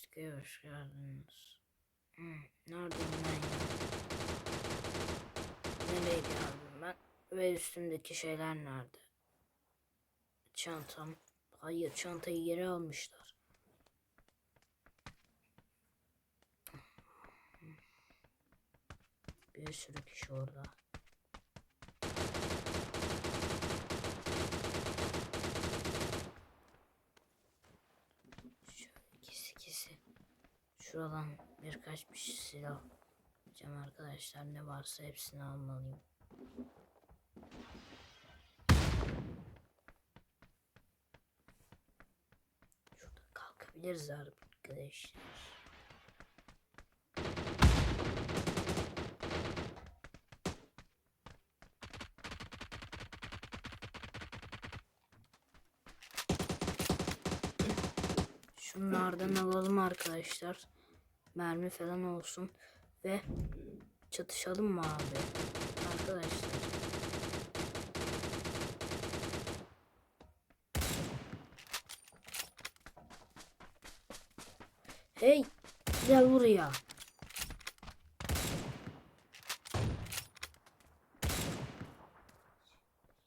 Siteye hoş geldiniz. Hmm, neredeyim ben ya? Nereye geldim ben? Ve üstümdeki şeyler nerede? Çantam. Hayır çantayı geri almışlar. Bir sürü kişi orada. Şöyle ikisi ikisi. Şuradan birkaç bir silah alacağım arkadaşlar. Ne varsa hepsini almalıyım. Şurada kalkabiliriz arkadaşlar. Şunlardan alalım arkadaşlar. Mermi falan olsun. Ve çatışalım mı abi? Arkadaşlar. Hey! Gel buraya.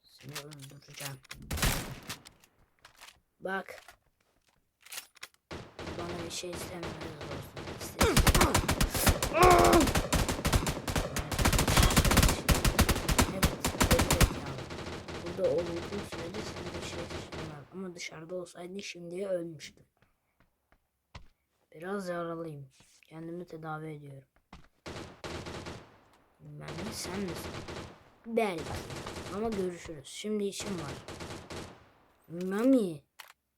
Seni öldüreceğim. Bak. Bana bir şey istemiyoruz. İstediğin- Evet, evet ya. Burada olduğu sürece bir şey düşünmem. Ama dışarıda olsaydı şimdi ölmüştüm. Biraz yaralıyım. Kendimi tedavi ediyorum. Ben de sen misin? Belki. Ama görüşürüz. Şimdi işim var. Mami.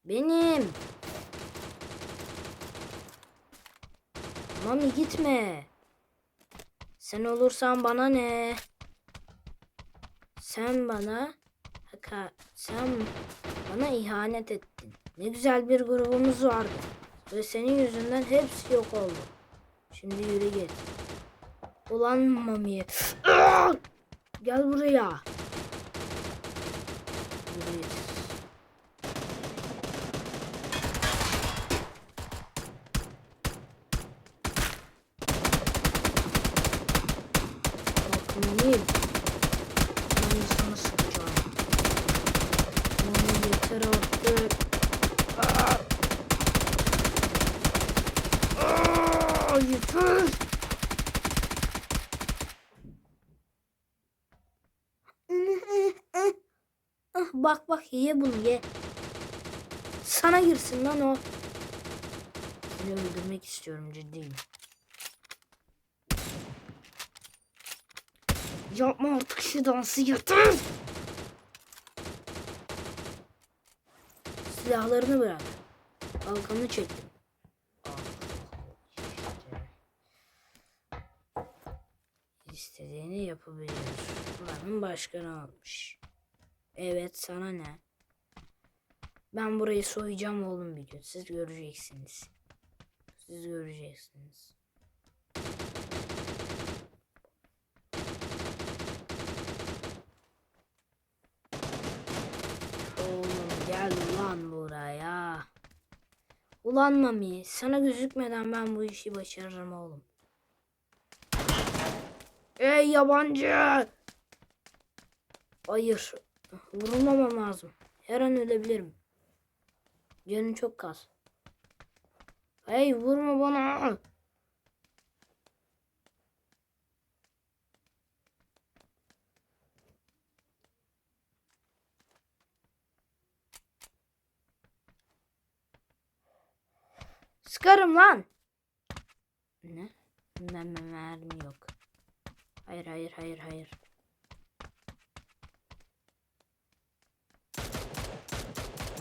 Benim. Mami gitme. Sen olursan bana ne? Sen bana haka sen bana ihanet ettin. Ne güzel bir grubumuz vardı. Ve senin yüzünden hepsi yok oldu. Şimdi yürü git. Ulan Mami. Gel buraya. Yürü git. Bak Mami. Mami sana sıkacağım. Mami yeter artık. Aa! Aa, yeter. Ah, bak bak ye bunu ye. Sana girsin lan o. Seni öldürmek istiyorum ciddiyim. Yapma artık şu dansı yeter. Silahlarını bırak. Kalkanı çektim. Al, işte. İstediğini yapabilir. Buranın başkanı almış. Evet sana ne? Ben burayı soyacağım oğlum bir. Siz göreceksiniz. Siz göreceksiniz. Oğlum gel ulan buraya. Ulan Mami sana gözükmeden ben bu işi başarırım oğlum. Ey yabancı! Hayır. Vurulmamam lazım. Her an ölebilirim. Canım çok kas. Hey vurma bana. Sıkarım lan. Ne? Mermi yok. Hayır hayır hayır.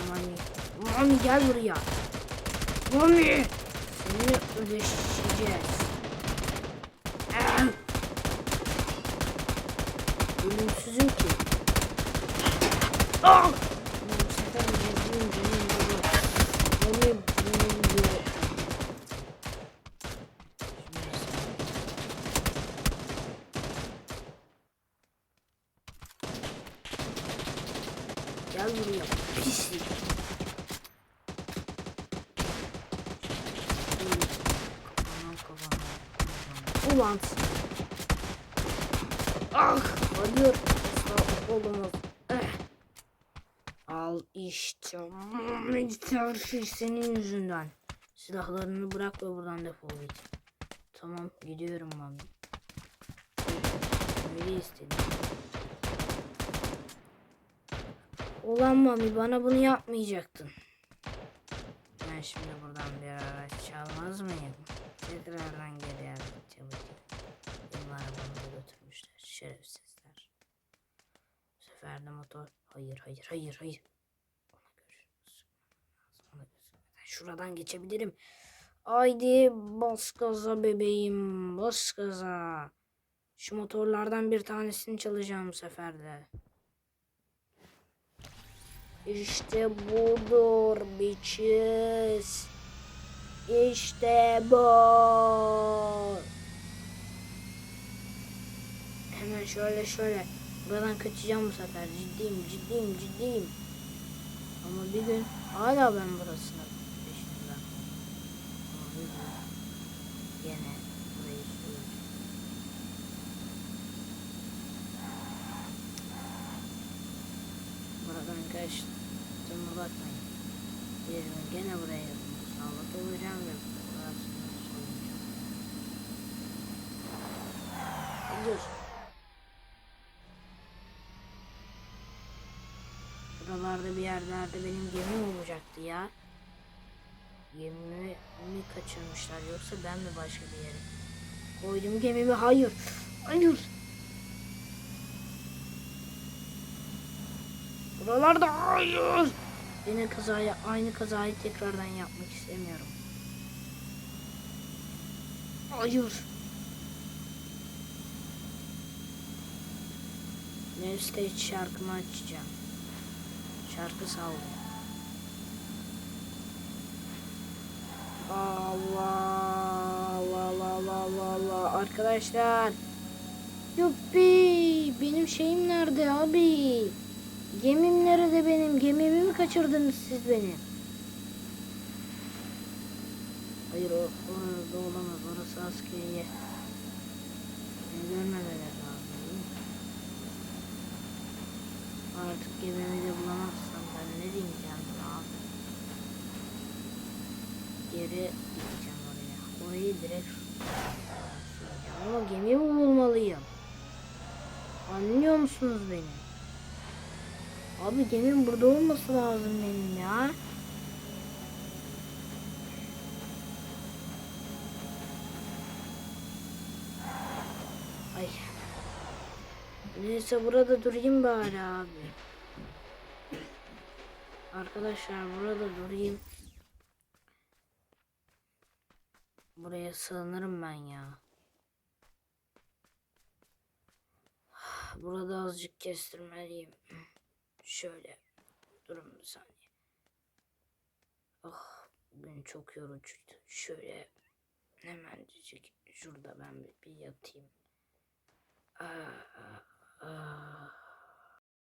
Mami. Mami gel buraya. Mami. Seni ödeşeceğiz. Ölümsüzüm ki. Ah! Gel vuruyor. Pislik. Ulan. Ah. Hayır. Olamaz. Eh. Al işte. Meditasyon senin yüzünden. Silahlarını bırak ve buradan defol git. Tamam gidiyorum abi. Neyi istedim? Ulan Mami bana bunu yapmayacaktın. Ben şimdi buradan bir araç çalmaz mıyım? Tekrardan geri araç çalacağım. Benim arabamı da götürmüşler. Şerefsizler. Bu sefer de motor. Hayır hayır hayır hayır. Ona görüşürüz. Ona. Şuradan geçebilirim. Haydi bas gaza bebeğim. Bas gaza. Şu motorlardan bir tanesini çalacağım bu sefer de. İşte budur bitches. İşte bu. Hemen şöyle şöyle. Buradan kaçacağım bu sefer. Ciddiyim ciddiyim ciddiyim. Ama bir gün hala ben burasına peşinden. Yine burayı bulacağım. Buradan kaçtığıma bakmayın. Gün gene buraya musallat olacağım ve burasını soyacağım. Dur. Buralarda bir yerlerde benim gemim olacaktı ya. Gemimi mi kaçırmışlar yoksa ben mi başka bir yere koydum gemimi? Hayır. Hayır. Buralarda hayır. Yine kazayı aynı kazayı tekrardan yapmak istemiyorum. Hayır. Newstage şarkımı açacağım. Şarkı sallıyor. Allah Allah Allah Allah Allah arkadaşlar. Yuppi benim şeyim nerede abi? Gemim nerede benim? Gemimi mi kaçırdınız siz benim? Hayır o orada olamaz. Orası askeriye. Beni görmemeler lazım. Artık gemimi de bulamazsam ben ne diyeceğim abi? Geri gideceğim oraya. Orayı direkt. Ama gemiyi bulmalıyım. Anlıyor musunuz beni? Abi gemim burada olması lazım benim ya. Ay. Neyse burada durayım bari abi. Arkadaşlar burada durayım. Buraya sığınırım ben ya. Burada azıcık kestirmeliyim. Şöyle. Durun bir saniye. Ah bugün çok yorucuydu. Şöyle hemencik şurada ben bir, bir yatayım. Ah, ah, ah.